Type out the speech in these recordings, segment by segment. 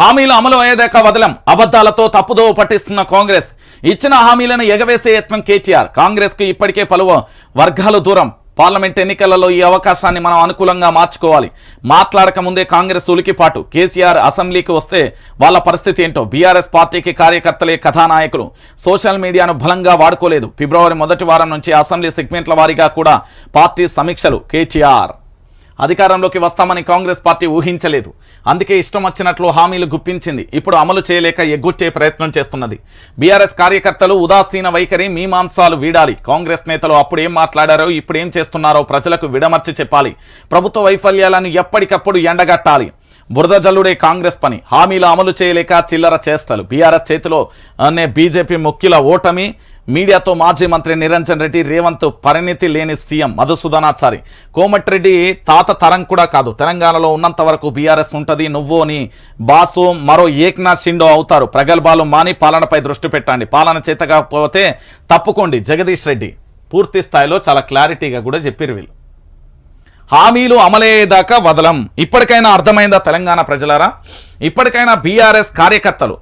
హామీలు అమలు అయ్యేదాకా వదలం. అబద్ధాలతో తప్పుదో పట్టిస్తున్న కాంగ్రెస్. ఇచ్చిన హామీలను ఎగవేసే యత్నం కేటీఆర్. కాంగ్రెస్కు ఇప్పటికే పలు వర్గాలు దూరం. పార్లమెంట్ ఎన్నికలలో ఈ అవకాశాన్ని మనం అనుకూలంగా మార్చుకోవాలి. మాట్లాడక ముందే కాంగ్రెస్ ఉలికిపాటు. కేసీఆర్ అసెంబ్లీకి వస్తే వాళ్ళ పరిస్థితి ఏంటో? బీఆర్ఎస్ పార్టీకి కార్యకర్తలే కథానాయకులు. సోషల్ మీడియాను బలంగా వాడుకోలేదు. ఫిబ్రవరి మొదటి వారం నుంచి అసెంబ్లీ సెగ్మెంట్ల వారీగా కూడా పార్టీ సమీక్షలు. కేటీఆర్ అధికారంలోకి వస్తామని కాంగ్రెస్ పార్టీ ఊహించలేదు. అందుకే ఇష్టం వచ్చినట్లు హామీలు గుప్పించింది. ఇప్పుడు అమలు చేయలేక ఎగ్గొచ్చే ప్రయత్నం చేస్తున్నది. బీఆర్ఎస్ కార్యకర్తలు ఉదాసీన వైఖరి మీమాంసాలు వీడాలి. కాంగ్రెస్ నేతలు అప్పుడు ఏం మాట్లాడారో ఇప్పుడు ఏం చేస్తున్నారో ప్రజలకు విడమర్చి చెప్పాలి. ప్రభుత్వ వైఫల్యాలను ఎప్పటికప్పుడు ఎండగట్టాలి. బురద జల్లుడే కాంగ్రెస్ పని. హామీలు అమలు చేయలేక చిల్లర చేష్టలు. బీఆర్ఎస్ చేతిలో అనే బీజేపీ ముఖ్యుల ఓటమి మీడియాతో మాజీ మంత్రి నిరంజన్ రెడ్డి రేవంత్ పరిణితి లేని సీఎం మధుసూదనాచారి. కోమటిరెడ్డి తాత తరం కూడా కాదు. తెలంగాణలో ఉన్నంత వరకు బీఆర్ఎస్ ఉంటుంది. నువ్వు అని బాసు మరో ఏక్నాథ్ షిండో అవుతారు. ప్రగల్భాలు మాని పాలనపై దృష్టి పెట్టండి. పాలన చేతకపోతే తప్పుకోండి. జగదీష్ రెడ్డి పూర్తి స్థాయిలో చాలా క్లారిటీగా కూడా చెప్పారు వీళ్ళు. హామీలు అమలయ్యేదాకా వదలం. ఇప్పటికైనా అర్థమైందా తెలంగాణ ప్రజలారా? ఇప్పటికైనా బీఆర్ఎస్ కార్యకర్తలు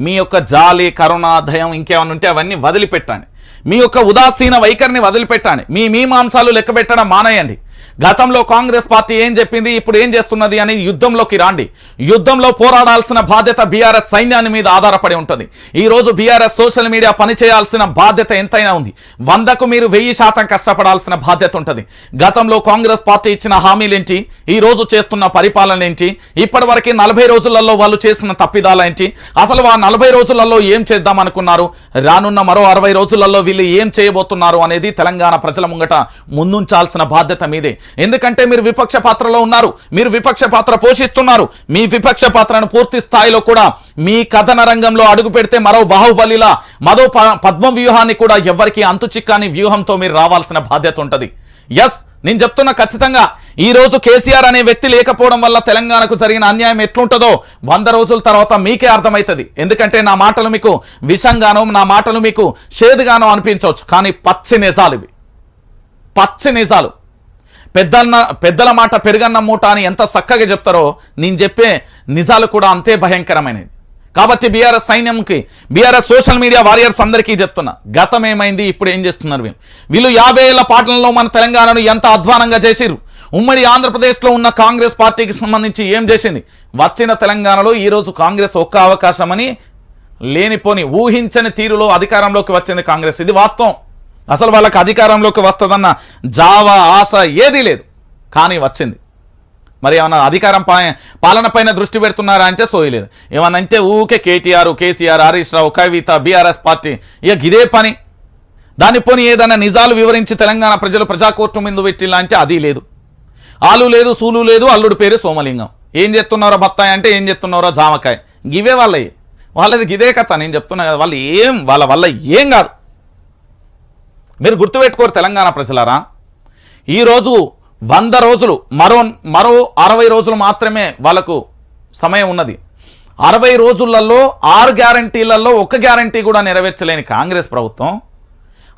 మీ యొక్క జాలి కరుణ దయం ఇంకేమైనా ఉంటే అవన్నీ వదిలిపెట్టండి. మీ యొక్క ఉదాసీన వైఖరిని వదిలిపెట్టండి. మీ మీమాంసాలు లెక్క పెట్టడం మానేయండి. గతంలో కాంగ్రెస్ పార్టీ ఏం చెప్పింది ఇప్పుడు ఏం చేస్తున్నది అని యుద్ధంలోకి రాండి. యుద్ధంలో పోరాడాల్సిన బాధ్యత బీఆర్ఎస్ సైన్యాన్ని మీద ఆధారపడి ఉంటుంది. ఈ రోజు బీఆర్ఎస్ సోషల్ మీడియా పనిచేయాల్సిన బాధ్యత ఎంతైనా ఉంది. వందకు మీరు వెయ్యి శాతం కష్టపడాల్సిన బాధ్యత ఉంటుంది. గతంలో కాంగ్రెస్ పార్టీ ఇచ్చిన హామీలేంటి? ఈ రోజు చేస్తున్న పరిపాలన ఏంటి ఇప్పటి వరకు నలభై రోజులలో వాళ్ళు చేసిన తప్పిదాలేంటి అసలు ఆ నలభై రోజులలో ఏం చేద్దాం అనుకున్నారు? రానున్న మరో అరవై రోజులలో వీళ్ళు ఏం చేయబోతున్నారు అనేది తెలంగాణ ప్రజల ముంగట ముందుంచాల్సిన బాధ్యత మీద. ఎందుకంటే మీరు విపక్ష పాత్రలో ఉన్నారు. మీరు విపక్ష పాత్ర పోషిస్తున్నారు. మీ విపక్ష పాత్రను పూర్తి స్థాయిలో కూడా మీ కథన రంగంలో అడుగు పెడితే మరో బాహుబలిలా మరో ప- పద్మ వ్యూహాన్ని కూడా ఎవరికి అంతు చిక్కని వ్యూహంతో మీరు రావాల్సిన బాధ్యత ఉంటుంది. ఎస్ నేను చెప్తున్నా ఖచ్చితంగా. ఈ రోజు కేసీఆర్ అనే వ్యక్తి లేకపోవడం వల్ల తెలంగాణకు జరిగిన అన్యాయం ఎట్లుంటుందో వంద రోజుల తర్వాత మీకే అర్థమవుతుంది ఎందుకంటే నా మాటలు మీకు విషంగానో నా మాటలు మీకు షేదుగానో అనిపించవచ్చు. కానీ పచ్చి నిజాలు ఇవి. పచ్చి నిజాలు. పెద్దన్న పెద్దల మాట పెరుగన్న మూట అని ఎంత చక్కగా చెప్తారో నేను చెప్పే నిజాలు కూడా అంతే భయంకరమైనది కాబట్టి బీఆర్ఎస్ సైన్యంకి బీఆర్ఎస్ సోషల్ మీడియా వారియర్స్ అందరికీ చెప్తున్నా గతం ఏమైంది ఇప్పుడు ఏం చేస్తున్నారు వీళ్ళు? వీళ్ళు యాభై ఏళ్ళ పాటలలో మన తెలంగాణను ఎంత అధ్వానంగా చేసిరు ఉమ్మడి ఆంధ్రప్రదేశ్లో ఉన్న కాంగ్రెస్ పార్టీకి సంబంధించి ఏం చేసింది? వచ్చిన తెలంగాణలో ఈరోజు కాంగ్రెస్ ఒక్క అవకాశమని లేనిపోని ఊహించని తీరులో అధికారంలోకి వచ్చింది కాంగ్రెస్. ఇది వాస్తవం. అసలు వాళ్ళకి అధికారంలోకి వస్తుందన్న జావ ఆశ ఏదీ లేదు. కానీ వచ్చింది. మరి ఏమన్నా అధికారం పా పాలన పైన దృష్టి పెడుతున్నారా అంటే సోయలేదు. ఏమన్నా అంటే ఊకే KTR KCR Harish Rao Kavitha BRS party ఇక ఇదే పని. దాని పోని ఏదైనా నిజాలు వివరించి తెలంగాణ ప్రజలు ప్రజాకోర్టు ముందు పెట్టిల్లా అంటే అది లేదు. ఆలు లేదు సూలు లేదు అల్లుడు పేరు సోమలింగం. ఏం చేస్తున్నారో బత్తాయి అంటే ఏం చేస్తున్నారో జామకాయ. గివే వాళ్ళవి వాళ్ళది గిదే కథ నేను చెప్తున్నా కదా వాళ్ళు ఏం వాళ్ళ వల్ల ఏం కాదు. మీరు గుర్తుపెట్టుకోరు తెలంగాణ ప్రజలారా? ఈరోజు వంద రోజులు మరో మరో అరవై రోజులు మాత్రమే వాళ్ళకు సమయం ఉన్నది. అరవై రోజులలో ఆరు గ్యారంటీలలో ఒక గ్యారంటీ కూడా నెరవేర్చలేని కాంగ్రెస్ ప్రభుత్వం.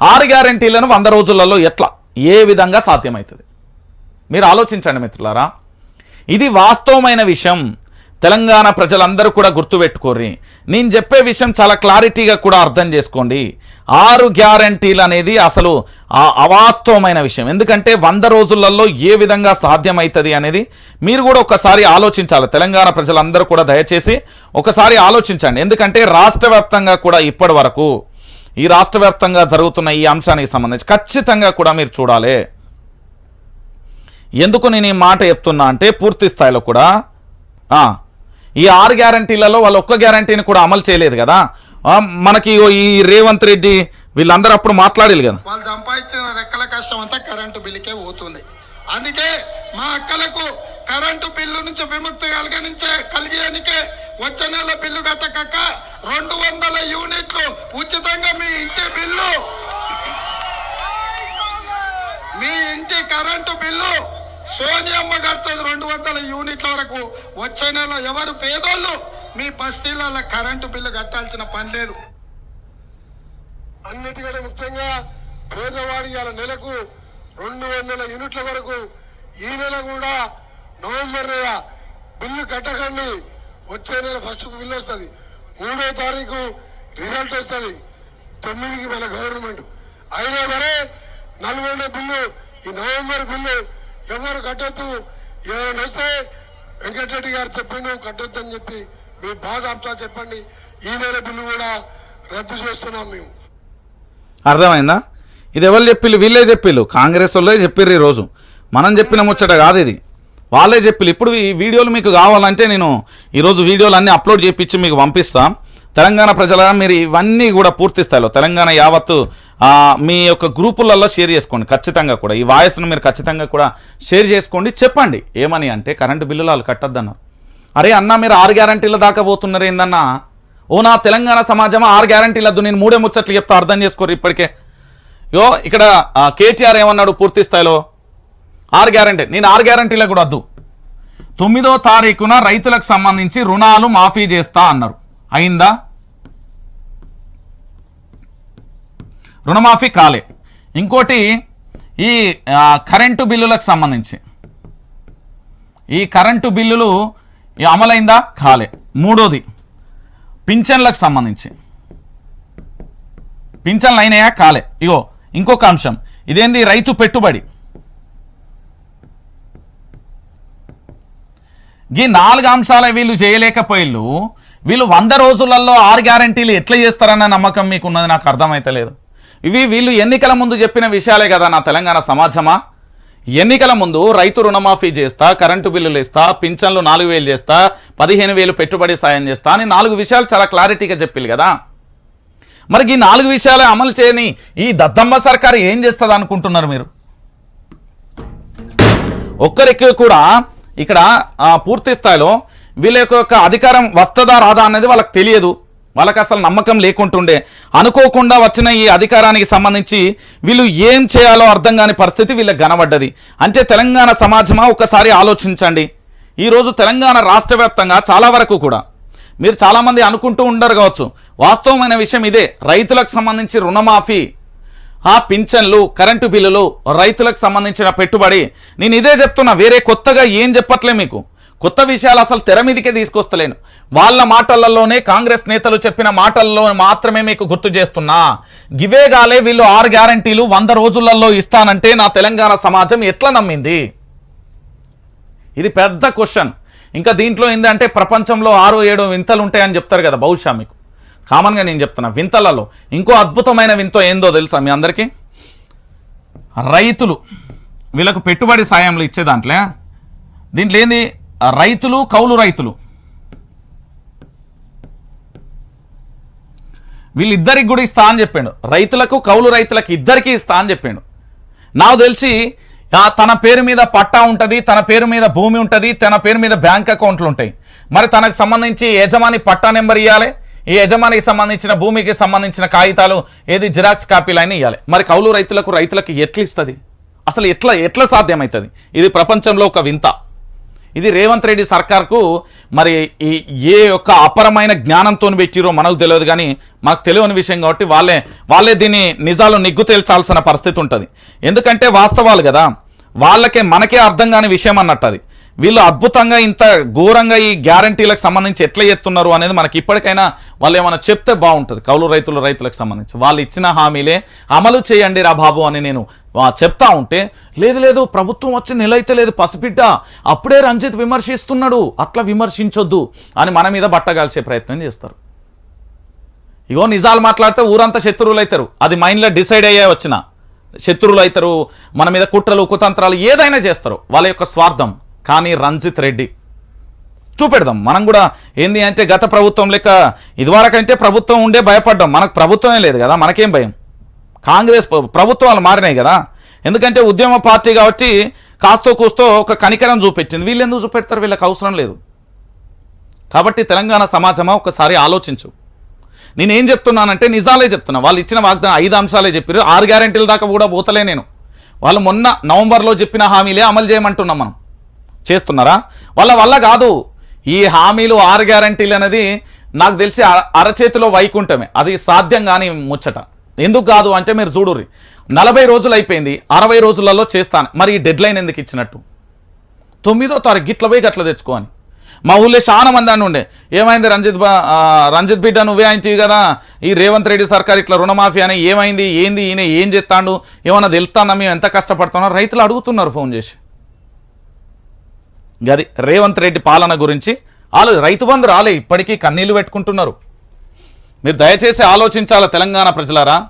ఆరు గ్యారంటీలను వంద రోజులలో ఎట్లా ఏ విధంగా సాధ్యమవుతుంది మీరు ఆలోచించండి మిత్రులారా. ఇది వాస్తవమైన విషయం. తెలంగాణ ప్రజలందరూ కూడా గుర్తుపెట్టుకోర్రి. నేను చెప్పే విషయం చాలా క్లారిటీగా కూడా అర్థం చేసుకోండి. ఆరు గ్యారంటీలు అనేది అసలు అవాస్తవమైన విషయం. ఎందుకంటే వంద రోజులలో ఏ విధంగా సాధ్యమవుతుంది అనేది మీరు కూడా ఒకసారి ఆలోచించాలి. తెలంగాణ ప్రజలందరూ కూడా దయచేసి ఒకసారి ఆలోచించండి. ఎందుకంటే రాష్ట్ర కూడా ఇప్పటి వరకు ఈ రాష్ట్ర జరుగుతున్న ఈ అంశానికి సంబంధించి ఖచ్చితంగా కూడా మీరు చూడాలి. ఎందుకు నేను ఈ మాట చెప్తున్నా అంటే పూర్తి స్థాయిలో కూడా ఈ ఆరు గ్యారంటీలలో వాళ్ళు ఒక్క గ్యారంటీని కూడా అమలు చేయలేదు కదా. మనకి ఈ రేవంత్ రెడ్డి వీళ్ళందరూ అప్పుడు మాట్లాడేది కదా. వాళ్ళు సంపాదించిన రెక్కల కష్టం అంతా కరెంటు బిల్లుకే పోతుంది. అందుకే మా అక్కలకు కరెంటు బిల్లు నుంచి విముక్తి కలిగించే కలిగేనికే వచ్చే నెల బిల్లు కట్టకక్క రెండు వందల యూనిట్లు ఉచితంగా మీ ఇంటి బిల్లు. మీ ఇంటి కరెంటు బిల్లు సోనియమ్మ కడుతుంది రెండు వందల యూనిట్ల వరకు. వచ్చే నెల ఎవరు పేదోళ్ళు? మీ బస్తీలలో కరెంటు బిల్లు కట్టాల్సిన పని లేదు. అన్నిటికంటే ముఖ్యంగా పేదవాడి ఇవాళ నెలకు రెండు వందల యూనిట్ల వరకు ఈ నెల కూడా నవంబర్ నెల బిల్లు కట్టకండి. వచ్చే నెల ఫస్ట్ బిల్లు వస్తుంది. మూడో తారీఖు రిజల్ట్ వస్తుంది. తొమ్మిదికి మన గవర్నమెంట్. అయినా సరే నల్గొండ బిల్లు ఈ నవంబర్ బిల్లు ఎవరు కట్టొద్దు? ఏమైనా వస్తే వెంకటరెడ్డి గారు చెప్పిండు కట్టొద్దు అని చెప్పి మీ బాధ చెప్పండి. ఈ నెల బిల్లు కూడా రద్దు చేస్తున్నాం మేము. అర్థమైందా? ఇది ఎవరు చెప్పిళ్ళు వీళ్ళే చెప్పిళ్ళు కాంగ్రెస్ వాళ్ళే చెప్పిర్రు ఈరోజు మనం చెప్పిన ముచ్చట కాదు ఇది. వాళ్ళే చెప్పిళ్ళు ఇప్పుడు ఈ వీడియోలు మీకు కావాలంటే నేను ఈరోజు వీడియోలు అన్నీ అప్లోడ్ చేయించి మీకు పంపిస్తాను తెలంగాణ ప్రజల మీరు ఇవన్నీ కూడా పూర్తి స్థాయిలో తెలంగాణ యావత్తు మీ యొక్క గ్రూపులలో షేర్ చేసుకోండి. ఖచ్చితంగా కూడా. ఈ వాయిస్ను మీరు ఖచ్చితంగా కూడా షేర్ చేసుకోండి. చెప్పండి. ఏమని అంటే కరెంటు బిల్లులు వాళ్ళు కట్టద్దన్నారు. అరే అన్న మీరు ఆరు గ్యారంటీల దాకా పోతున్నారు ఏందన్నా? ఓ నా తెలంగాణ సమాజం ఆరు గ్యారంటీలద్దు నేను మూడే ముచ్చట్లు చెప్తా అర్థం చేసుకోరు ఇప్పటికే. యో ఇక్కడ కేటీఆర్ ఏమన్నాడు పూర్తి స్థాయిలో? ఆరు గ్యారంటీ నేను ఆరు గ్యారంటీలకు కూడా వద్దు తొమ్మిదో తారీఖున రైతులకు సంబంధించి రుణాలు మాఫీ చేస్తా అన్నారు. అయిందా? రుణమాఫీ కాలే. ఇంకోటి ఈ కరెంటు బిల్లులకు సంబంధించి. ఈ కరెంటు బిల్లులు అమలైందా? కాలే. మూడోది పింఛన్లకు సంబంధించి. పింఛన్లు అయినాయా? కాలే. ఇగో ఇంకొక అంశం. ఇదేంది? రైతు పెట్టుబడి. ఈ నాలుగు అంశాలే వీళ్ళు చేయలేకపోయిళ్ళు. వీళ్ళు వంద రోజులలో ఆరు గ్యారంటీలు ఎట్లా చేస్తారన్న నమ్మకం మీకున్నది నాకు అర్థమైతలేదు. ఇవి వీళ్ళు ఎన్నికల ముందు చెప్పిన విషయాలే కదా నా తెలంగాణ సమాజమా? ఎన్నికల ముందు రైతు రుణమాఫీ చేస్తా కరెంటు బిల్లులు ఇస్తా పింఛన్లు నాలుగు వేలు చేస్తా పదిహేను వేలు పెట్టుబడి సాయం చేస్తా అని నాలుగు విషయాలు చాలా క్లారిటీగా చెప్పారు కదా. మరి ఈ నాలుగు విషయాలే అమలు చేయని ఈ దద్దమ్మ సర్కారు ఏం చేస్తుంది అనుకుంటున్నారు మీరు? ఒక్కరికి కూడా ఇక్కడ పూర్తి స్థాయిలో వీళ్ళ యొక్క అధికారం వస్తుందా రాదా అనేది వాళ్ళకి తెలియదు. వాళ్ళకి అసలు నమ్మకం లేకుంటుండే. అనుకోకుండా వచ్చిన ఈ అధికారానికి సంబంధించి వీళ్ళు ఏం చేయాలో అర్థం కాని పరిస్థితి వీళ్ళకి కనబడ్డది. అంటే తెలంగాణ సమాజమా? ఒకసారి ఆలోచించండి. ఈరోజు తెలంగాణ రాష్ట్ర వ్యాప్తంగా చాలా వరకు కూడా మీరు చాలామంది అనుకుంటూ ఉండరు కావచ్చు. వాస్తవమైన విషయం ఇదే. రైతులకు సంబంధించి రుణమాఫీ ఆ పింఛన్లు కరెంటు బిల్లులు రైతులకు సంబంధించిన పెట్టుబడి. నేను ఇదే చెప్తున్నా వేరే కొత్తగా ఏం చెప్పట్లే మీకు. కొత్త విషయాలు అసలు తెర మీదకే తీసుకొస్తలేను. వాళ్ళ మాటలలోనే కాంగ్రెస్ నేతలు చెప్పిన మాటల్లో మాత్రమే మీకు గుర్తు చేస్తున్నా. గివే గాలే వీళ్ళు ఆరు గ్యారంటీలు వంద రోజులలో ఇస్తానంటే నా తెలంగాణ సమాజం ఎట్లా నమ్మింది? ఇది పెద్ద క్వశ్చన్. ఇంకా దీంట్లో ఏంటంటే ప్రపంచంలో ఆరు ఏడు వింతలు ఉంటాయని చెప్తారు కదా బహుశా మీకు. కామన్గా నేను చెప్తున్నా వింతలలో. ఇంకో అద్భుతమైన వింత ఏందో తెలుసా మీ అందరికీ? రైతులు వీళ్ళకు పెట్టుబడి సాయంలు ఇచ్చే దాంట్లో. దీంట్లో ఏంది? రైతులు కౌలు రైతులు. వీళ్ళిద్దరికి కూడా ఇస్తా అని చెప్పాడు. రైతులకు కౌలు రైతులకు ఇద్దరికి ఇస్తా అని చెప్పాడు. నాకు తెలిసి తన పేరు మీద పట్టా ఉంటుంది తన పేరు మీద భూమి ఉంటుంది తన పేరు మీద బ్యాంక్ అకౌంట్లు ఉంటాయి. మరి తనకు సంబంధించి యజమాని పట్టా నెంబర్ ఇవ్వాలి ఈ యజమానికి సంబంధించిన భూమికి సంబంధించిన కాగితాలు ఏది జిరాక్స్ కాపీలు అయినా ఇవ్వాలి మరి కౌలు రైతులకు రైతులకు ఎట్లిస్తుంది అసలు ఎట్లా ఎట్లా సాధ్యమవుతుంది ఇది ప్రపంచంలో ఒక వింత. ఇది రేవంత్ రెడ్డి సర్కార్కు మరి ఈ ఏ యొక్క అపరమైన జ్ఞానంతో పెట్టిరో మనకు తెలియదు కానీ మాకు తెలియని విషయం కాబట్టి వాళ్ళే వాళ్ళే దీన్ని నిజాలు నిగ్గు తేల్చాల్సిన పరిస్థితి ఉంటుంది. ఎందుకంటే వాస్తవాలు కదా వాళ్ళకే మనకే అర్థం కాని విషయం అన్నట్టు అది. వీళ్ళు అద్భుతంగా ఇంత ఘోరంగా ఈ గ్యారంటీలకు సంబంధించి ఎట్లా ఎత్తున్నారు అనేది మనకి ఇప్పటికైనా వాళ్ళు ఏమైనా చెప్తే బాగుంటుంది. కౌలు రైతులు రైతులకు సంబంధించి. వాళ్ళు ఇచ్చిన హామీలే అమలు చేయండి రా బాబు అని నేను చెప్తా ఉంటే లేదు లేదు ప్రభుత్వం వచ్చి నిలైతే లేదు పసిబిడ్డ అప్పుడే రంజిత్ విమర్శిస్తున్నాడు. అట్లా విమర్శించొద్దు అని మన మీద బట్టగాల్చే ప్రయత్నం చేస్తారు. ఇగో నిజాలు మాట్లాడితే ఊరంతా శత్రువులు అవుతారు అది మైండ్లో డిసైడ్ అయ్యే వచ్చిన. శత్రువులు అవుతారు మన మీద కుట్రలు కుతంత్రాలు ఏదైనా చేస్తారు. వాళ్ళ యొక్క స్వార్థం. కానీ రంజిత్ రెడ్డి. చూపెడదాం. మనం కూడా ఏంది అంటే గత ప్రభుత్వం లెక్క ఇదివరకంటే ప్రభుత్వం ఉండే భయపడ్డాం. మనకు ప్రభుత్వమే లేదు కదా మనకేం భయం? కాంగ్రెస్ ప్రభుత్వాలు మారినాయి కదా. ఎందుకంటే ఉద్యమ పార్టీ కాబట్టి కాస్తో కూస్తో ఒక కనికరం చూపించింది వీళ్ళు ఎందుకు చూపెడతారు? వీళ్ళకి అవసరం లేదు. కాబట్టి తెలంగాణ సమాజమా? ఒకసారి ఆలోచించు. నేనేం చెప్తున్నానంటే నిజాలే చెప్తున్నా. వాళ్ళు ఇచ్చిన వాగ్దానం ఐదు అంశాలే చెప్పారు ఆరు గ్యారెంటీల దాకా కూడా పోతలే నేను. వాళ్ళు మొన్న నవంబర్లో చెప్పిన హామీలే అమలు చేయమంటున్నాం మనం. చేస్తున్నారా? వాళ్ళ వల్ల కాదు. ఈ హామీలు ఆరు గ్యారంటీలు అనేది నాకు తెలిసి అరచేతిలో వైకుంఠమే. అది సాధ్యం కానీ ముచ్చట. ఎందుకు కాదు అంటే మీరు చూడుర్రి. నలభై రోజులు అయిపోయింది. అరవై రోజులలో చేస్తాను. మరి ఈ డెడ్ లైన్ ఎందుకు ఇచ్చినట్టు? తొమ్మిదో తారీఖు గిట్ల పోయి గట్ల తెచ్చుకోని మా ఊళ్ళో చాలా మంది అని ఉండే. ఏమైంది రంజిత్ రంజిత్ బిడ్డ నువ్వే ఆయనవి కదా? ఈ రేవంత్ రెడ్డి సర్కార్ ఇట్లా రుణమాఫీ అని ఏమైంది? ఏంది? ఈయన ఏం చెప్తాడు ఏమన్నా తెలుస్తాందా? మేము ఎంత కష్టపడుతున్నా? రైతులు అడుగుతున్నారు ఫోన్ చేసి. గది రేవంత్ రెడ్డి పాలన గురించి వాళ్ళు రైతు బంధు రాలే ఇప్పటికీ కన్నీళ్ళు పెట్టుకుంటున్నారు. మీరు దయచేసి ఆలోచించాలా తెలంగాణ ప్రజలారా?